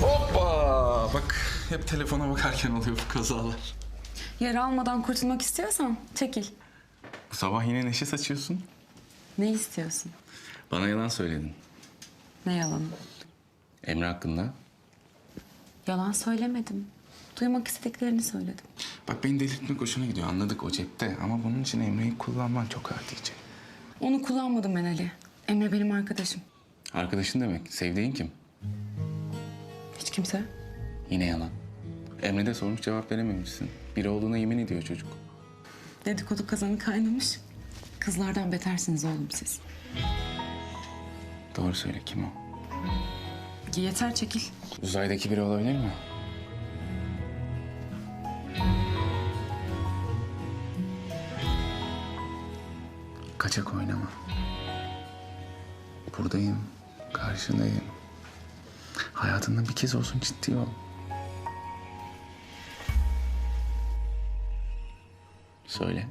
Hoppa! Bak hep telefona bakarken oluyor bu kazalar. Yara almadan kurtulmak istiyorsan çekil. Bu sabah yine neşe saçıyorsun. Ne istiyorsun? Bana yalan söyledin. Ne yalanı? Emre hakkında. Yalan söylemedim. Duymak istediklerini söyledim. Bak beni delirtmek hoşuna gidiyor anladık o cepte. Ama bunun için Emre'yi kullanman çok ağır diyecek. Onu kullanmadım ben Ali. Emre benim arkadaşım. Arkadaşın demek. Sevdiğin kim? Hiç kimse. Yine yalan. Emre de sormuş cevap verememişsin. Biri olduğuna yemin ediyor çocuk. Dedikodu kazanı kaynamış. Kızlardan betersiniz oğlum siz. Doğru söyle kim o? Yeter çekil. Uzaydaki biri olabilir mi? Kaçak oynama. Buradayım, karşındayım. Hayatında bir kez olsun ciddi ol. Söyle.